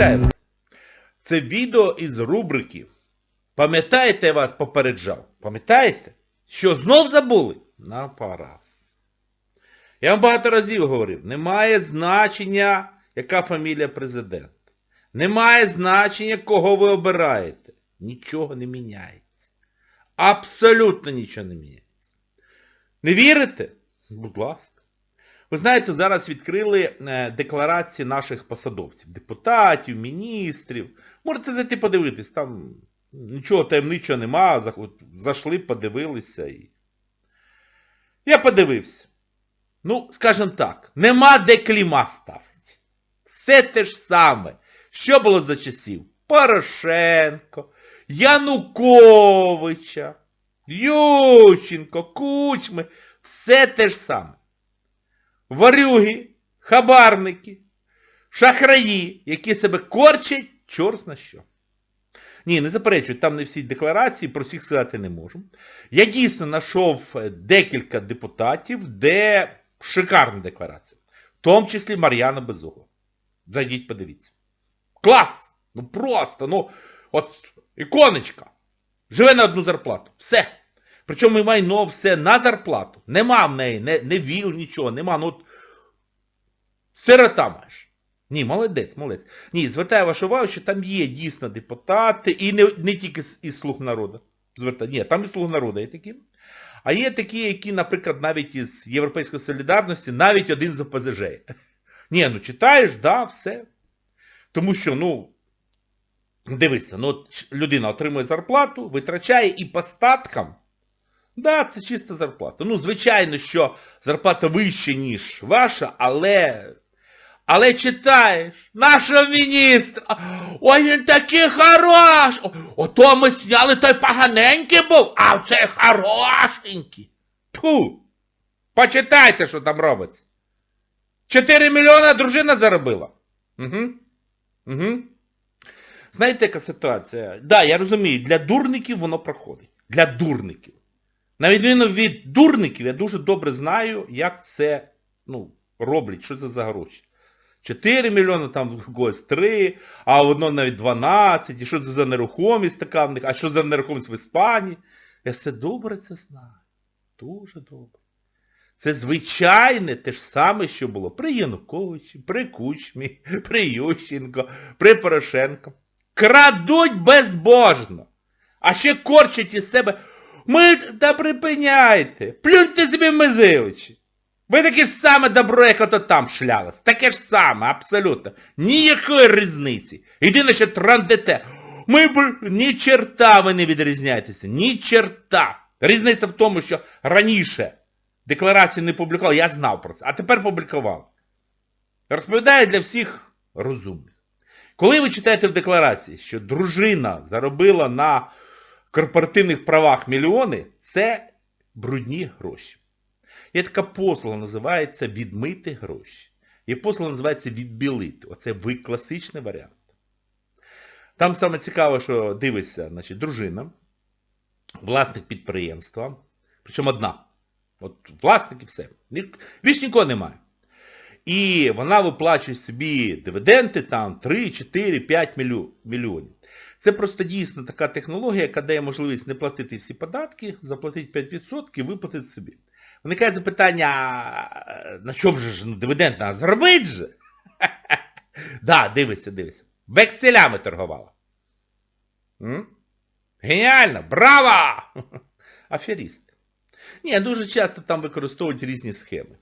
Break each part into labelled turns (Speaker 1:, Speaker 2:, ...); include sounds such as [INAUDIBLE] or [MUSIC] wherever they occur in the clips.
Speaker 1: Вітаю вас. Це відео із рубрики. Пам'ятаєте, я вас попереджав? Пам'ятаєте? Що знов забули? На параз. Я вам багато разів говорив, немає значення, яка фамілія президента. Немає значення, кого ви обираєте. Нічого не міняється. Абсолютно нічого не міняється. Не вірите? Будь ласка. Ви знаєте, зараз відкрили е, декларації наших посадовців, депутатів, міністрів. Можете зайти подивитись, там нічого таємничого нема, зайшли, подивилися і... Я подивився. Ну, скажімо так, нема де кліма ставити. Все те ж саме. Що було за часів? Порошенко, Януковича, Ющенко, Кучми. Все те ж саме. Варюги, хабарники, шахраї, які себе корчать, чорт на що. Ні, не заперечую, там не всі декларації, про всіх сказати не можу. Я дійсно знайшов е, декілька депутатів, де шикарна декларація. В тому числі Мар'яна Безугла. Зайдіть, подивіться. Клас! Ну просто, ну, от іконочка. Живе на одну зарплату. Все. Причому і майно все на зарплату. Нема в неї, не, не віл, нічого, нема. Ну от сирота маєш. Ні, молодець, молодець. Ні, звертаю вашу увагу, що там є дійсно депутати, і не, не тільки із слуг народу. Звертаю. Ні, там і слуг народу є такі. А є такі, які, наприклад, навіть із Європейської солідарності, навіть один з ОПЗЖ. [LAUGHS] Ні, ну читаєш, да, все. Тому що, ну, дивися, ну людина отримує зарплату, витрачає і по статкам. Да, це чиста зарплата. Ну, звичайно, що зарплата вища, ніж ваша, але... Але читаєш, нашого міністра, ой, він такий хорош, ото ми сняли той поганенький був, а це хорошенький. Тьфу, почитайте, що там робиться. 4 мільйона дружина заробила. Угу. Угу. Знаєте, яка ситуація? Так, да, я розумію, для дурників воно проходить. Для дурників. На відміну від дурників, я дуже добре знаю, як це ну, роблять, що це за гроші. 4 мільйони, там в когось 3, а в одного навіть 12, і що це за нерухомість така в них, а що за нерухомість в Іспанії. Я все добре це знаю. Дуже добре. Це звичайне те ж саме, що було при Януковичі, при Кучмі, [LAUGHS] при Ющенко, при Порошенко. Крадуть безбожно. А ще корчать із себе. Ми та припиняйте. Плюньте собі мизивичі. Ви таке ж саме добро, як ото там шлялось. Таке ж саме, абсолютно. Ніякої різниці. Єдине, що трандете. Ми б ні черта ви не відрізняєтеся. Ні черта. Різниця в тому, що раніше декларацію не публікували, я знав про це, а тепер публікував. Розповідаю для всіх розумних. Коли ви читаєте в декларації, що дружина заробила на корпоративних правах мільйони, це брудні гроші. Є така послуга, називається відмити гроші. Є послуга, називається відбілити. Оце ви класичний варіант. Там саме цікаво, що дивишся, значить, дружина, власник підприємства, причому одна. От власник і все. Більш нікого немає. І вона виплачує собі дивіденди там 3, 4, 5 мільйо- мільйонів. Це просто дійсно така технологія, яка дає можливість не платити всі податки, заплатити 5% і виплатити собі. Виникає запитання, а на чому ж ну, дивіденд треба зробити же? [LAUGHS] Да, дивися, дивися. Векселями торгувала. Геніально! Браво! [LAUGHS] Аферіст. Ні, дуже часто там використовують різні схеми.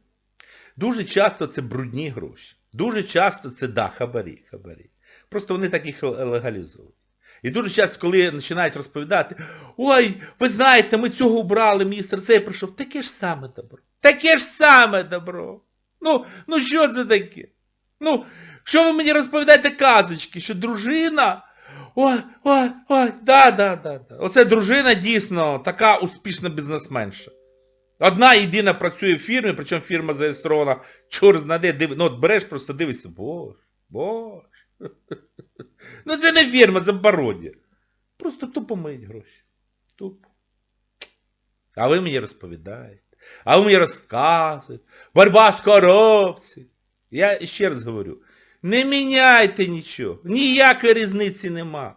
Speaker 1: Дуже часто це брудні гроші. Дуже часто це, да, хабарі, хабарі. Просто вони так їх легалізують. І дуже часто, коли починають розповідати, ой, ви знаєте, ми цього убрали, міністр цей прийшов. Таке ж саме добро. Таке ж саме добро. Ну, ну що це таке? Ну, що ви мені розповідаєте казочки, що дружина... Ой, ой, ой, да, да, да, да. Оце дружина дійсно така успішна бізнесменша. Одна єдина працює в фірмі, причому фірма зареєстрована, чор знаде, див... ну от береш, просто дивишся, боже, боже. [LAUGHS] Ну це не фірма, це пародія. Просто тупо миють гроші. Тупо. А ви мені розповідаєте. А ви мені розказуєте. Борьба з корупцією. Я ще раз говорю, Не міняйте нічого. Ніякої різниці нема.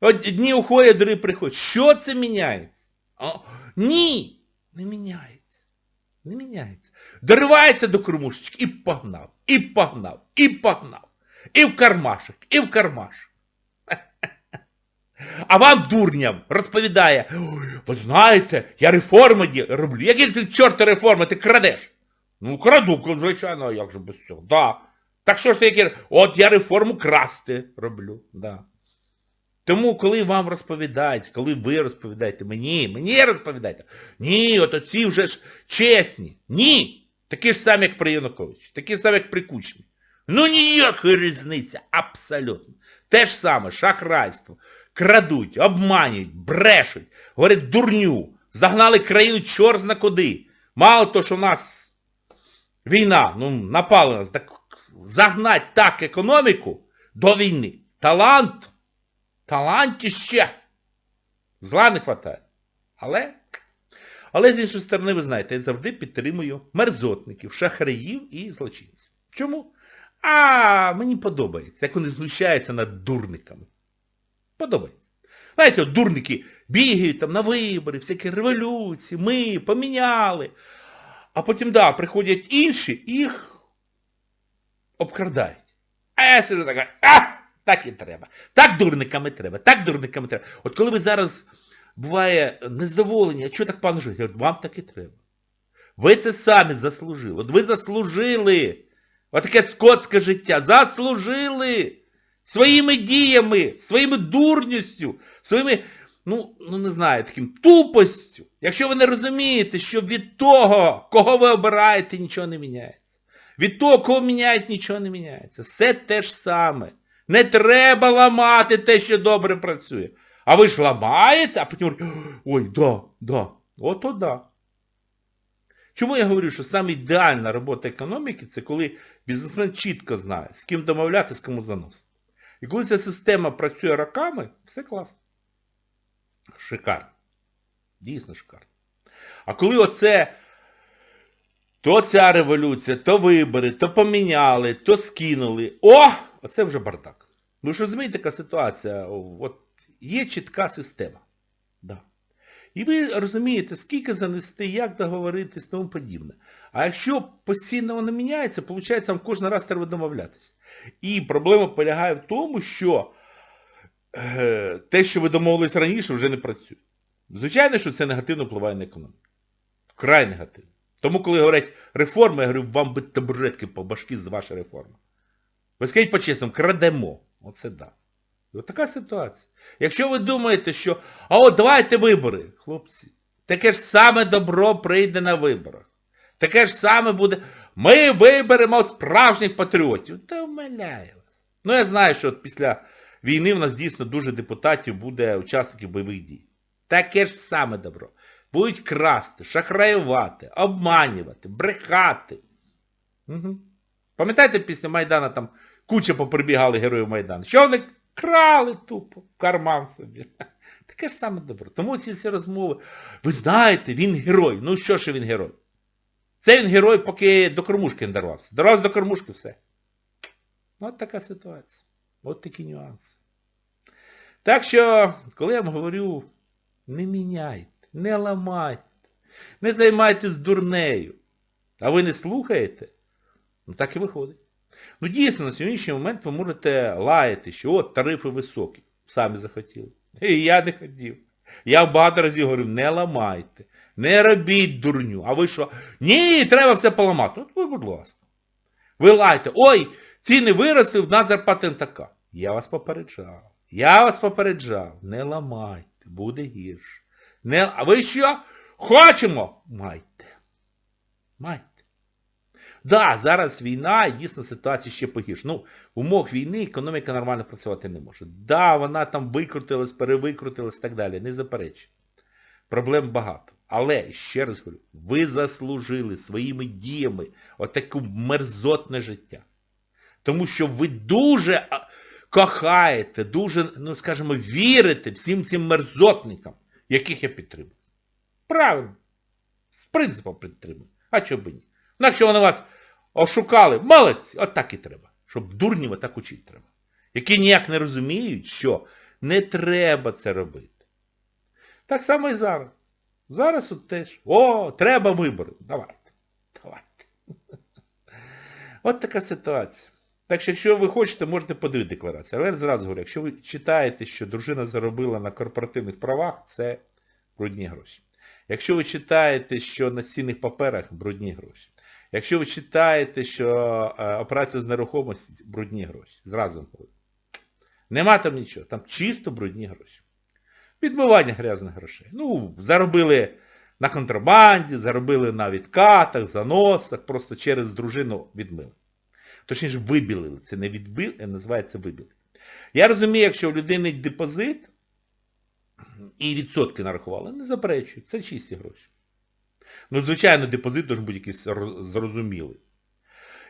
Speaker 1: От дні уходять, другі приходять. Що це міняється? О, ні, не міняється. Не міняється. Доривається до кормушечки і погнав, і погнав, і погнав. І в кармашок, і в кармашок. [LAUGHS] А вам, дурням, розповідає, ви знаєте, я реформи роблю. Які ти чорти реформи, ти крадеш? Ну, краду, звичайно, як же без цього. Да. Так що ж ти які... От я реформу красти роблю. Да. Тому, коли вам розповідають, коли ви розповідаєте мені, мені розповідаєте, ні, от оці вже ж чесні. Ні. Такі ж самі, як при Януковичі, такі ж самі, як при Кучмі. Ну ніякої різниці, абсолютно. Те ж саме, шахрайство. Крадуть, обманюють, брешуть, говорять дурню, загнали країну чор зна куди. Мало того, що в нас війна, ну, напали нас, так загнать так економіку до війни. Талант, талантіще. Зла не хватає. Але, але з іншої сторони, ви знаєте, я завжди підтримую мерзотників, шахраїв і злочинців. Чому? А мені подобається, як вони знущаються над дурниками. Подобається. Знаєте, от дурники бігають там на вибори, всякі революції, ми поміняли. А потім, да, приходять інші їх обкрадають. А я сиджу така, а, так і треба. Так дурниками треба, так дурниками треба. От коли ви зараз, буває, незадоволені, а чого так пан говорю, вам так і треба. Ви це самі заслужили. От ви заслужили. Отаке скотське життя. Заслужили. Своїми діями, своїми дурністю, своїми, ну, ну не знаю, таким тупостю. Якщо ви не розумієте, що від того, кого ви обираєте, нічого не міняється. Від того, кого міняють, нічого не міняється. Все те ж саме. Не треба ламати те, що добре працює. А ви ж ламаєте, а потім говорите, ой, да, да, ото да. Чому я говорю, що саме ідеальна робота економіки, це коли бізнесмен чітко знає, з ким домовлятися, кому заносити. І коли ця система працює роками, все класно. Шикарно. Дійсно шикарно. А коли оце то ця революція, то вибори, то поміняли, то скинули. О! Оце вже бардак. Ви ж розумієте, яка ситуація? От є чітка система. Да. І ви розумієте, скільки занести, як договоритись, тому подібне. А якщо постійно воно міняється, виходить, вам кожен раз треба домовлятися. І проблема полягає в тому, що е, те, що ви домовились раніше, вже не працює. Звичайно, що це негативно впливає на економіку. Вкрай негативно. Тому, коли говорять реформи, я говорю, вам би табуретки по башки з вашої реформи. Ви скажіть по-чесному, крадемо. Оце да. От така ситуація. Якщо ви думаєте, що, а от давайте вибори, хлопці, таке ж саме добро прийде на виборах. Таке ж саме буде, ми виберемо справжніх патріотів. Та вмиляю вас. Ну я знаю, що от після війни в нас дійсно дуже депутатів буде учасників бойових дій. Таке ж саме добро. Будуть красти, шахраювати, обманювати, брехати. Угу. Пам'ятаєте, після Майдана там куча поприбігали героїв Майдану? Що вони крали тупо в карман собі. [LAUGHS] Таке ж саме добро. Тому ці всі розмови. Ви знаєте, він герой. Ну що ж він герой? Це він герой, поки до кормушки не дорвався. Дорвався до кормушки, все. От така ситуація. От такі нюанси. Так що, коли я вам говорю, не міняйте, не ламайте, не займайтесь дурнею, а ви не слухаєте, ну так і виходить. Ну дійсно, на сьогоднішній момент ви можете лаяти, що от тарифи високі. Самі захотіли. І я не хотів. Я багато разів говорю, не ламайте, не робіть дурню. А ви що? Ні, треба все поламати. От ви, будь ласка. Ви лайте, ой, ціни виросли, в нас зарплата не така. Я вас попереджав. Я вас попереджав. Не ламайте, буде гірше. Не... А ви що? Хочемо? Майте. Майте. Да, зараз війна, дійсно ситуація ще погірша. Ну, в умовах війни економіка нормально працювати не може. Да, вона там викрутилась, перевикрутилась і так далі. Не заперечую. Проблем багато. Але, ще раз говорю, ви заслужили своїми діями отаке мерзотне життя. Тому що ви дуже кохаєте, дуже, ну скажімо, вірите всім цим мерзотникам, яких я підтримую. Правильно. З принципом підтримую. А чого б ні? Якщо вони вас ошукали, молодці, от так і треба. щоб дурнів отак учити треба. Які ніяк не розуміють, що не треба це робити. Так само і зараз. Зараз от теж. О, треба вибори. Давайте. Давайте. [LAUGHS] От така ситуація. Так що, якщо ви хочете, можете подивити декларацію. Але я зразу говорю, якщо ви читаєте, що дружина заробила на корпоративних правах, це брудні гроші. Якщо ви читаєте, що на цінних паперах брудні гроші. Якщо ви читаєте, що е, операція з нерухомості брудні гроші. Зразу говорю. Нема там нічого, там чисто брудні гроші. Відмивання грязних грошей. Ну, заробили на контрабанді, заробили на відкатах, заносах, просто через дружину відмили. Точніше, вибілили. Це не відбили, а називається вибілити. Я розумію, якщо у людини депозит і відсотки нарахували, не заперечую, це чисті гроші. Ну, звичайно, депозит бути якийсь зрозумілий.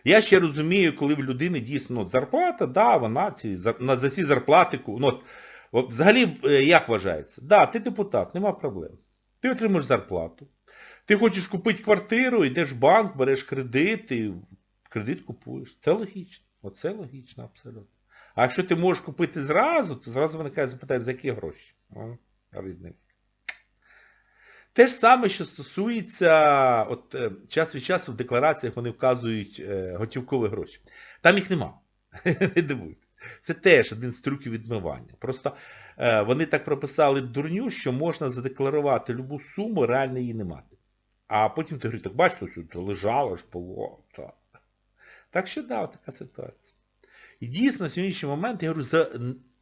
Speaker 1: Я ще розумію, коли в людини дійсно ну, зарплата, да, вона ці, за, ці зарплати, ну, взагалі, е, як вважається? Да, ти депутат, нема проблем. Ти отримаєш зарплату. Ти хочеш купити квартиру, йдеш в банк, береш кредит і кредит купуєш. Це логічно. Оце логічно, абсолютно. А якщо ти можеш купити зразу, то зразу виникає запитання, за які гроші? О, рідний. Те ж саме, що стосується, от е, час від часу в деклараціях вони вказують е, готівкові гроші. Там їх нема. [LAUGHS] Не дивуйтесь. Це теж один з трюків відмивання. Просто е, вони так прописали дурню, що можна задекларувати любу суму, реально її не мати. А потім ти говориш, так бачиш, що лежало ж було. Так. так що да, така ситуація. І дійсно, на сьогоднішній момент, я говорю, за...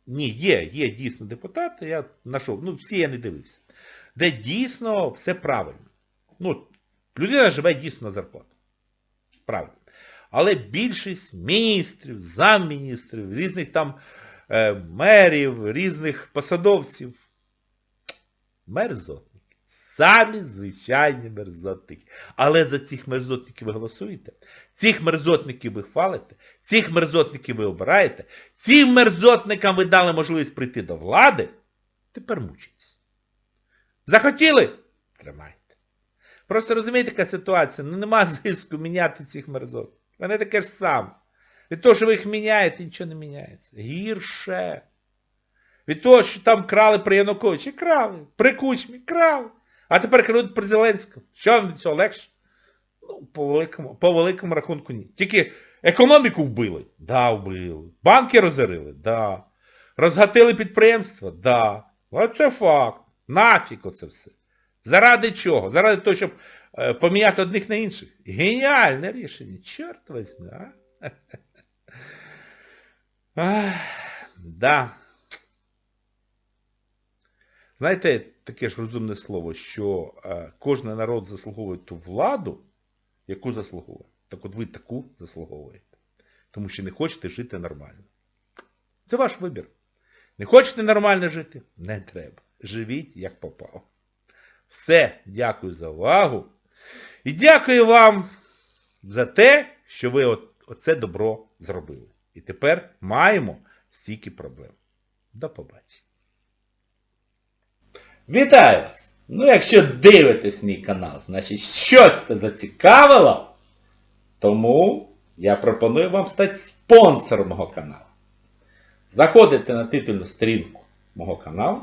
Speaker 1: ні, є, є дійсно депутати, я знайшов, ну всі я не дивився де дійсно все правильно. Ну, людина живе дійсно на зарплату. Правильно. Але більшість міністрів, замміністрів, різних там е, мерів, різних посадовців, мерзотники. Самі звичайні мерзотники. Але за цих мерзотників ви голосуєте, цих мерзотників ви хвалите, цих мерзотників ви обираєте, цим мерзотникам ви дали можливість прийти до влади, тепер мучитесь. Захотіли? Тримайте. Просто розумієте, яка ситуація? Ну нема зиску міняти цих мерзот. Вони таке ж саме. Від того, що ви їх міняєте, нічого не міняється. Гірше. Від того, що там крали при Януковичі, крали. При Кучмі, крали. А тепер крадуть при Зеленському. Що вам від цього легше? Ну, по великому, по великому рахунку ні. Тільки економіку вбили? Да, вбили. Банки розорили? Да. Розгатили підприємства? Да. Оце факт. Нафіг оце все. Заради чого? Заради того, щоб е, поміняти одних на інших. Геніальне рішення. Чорт возьми, а? [LAUGHS] Ах, да. Знаєте, таке ж розумне слово, що е, кожен народ заслуговує ту владу, яку заслуговує. Так от ви таку заслуговуєте. Тому що не хочете жити нормально. Це ваш вибір. Не хочете нормально жити? Не треба. Живіть, як попало. Все, дякую за увагу. І дякую вам за те, що ви оце добро зробили. І тепер маємо стільки проблем. До побачення. Вітаю вас! Ну, якщо дивитесь мій канал, значить щось це зацікавило, тому я пропоную вам стати спонсором мого каналу. Заходите на титульну сторінку мого каналу,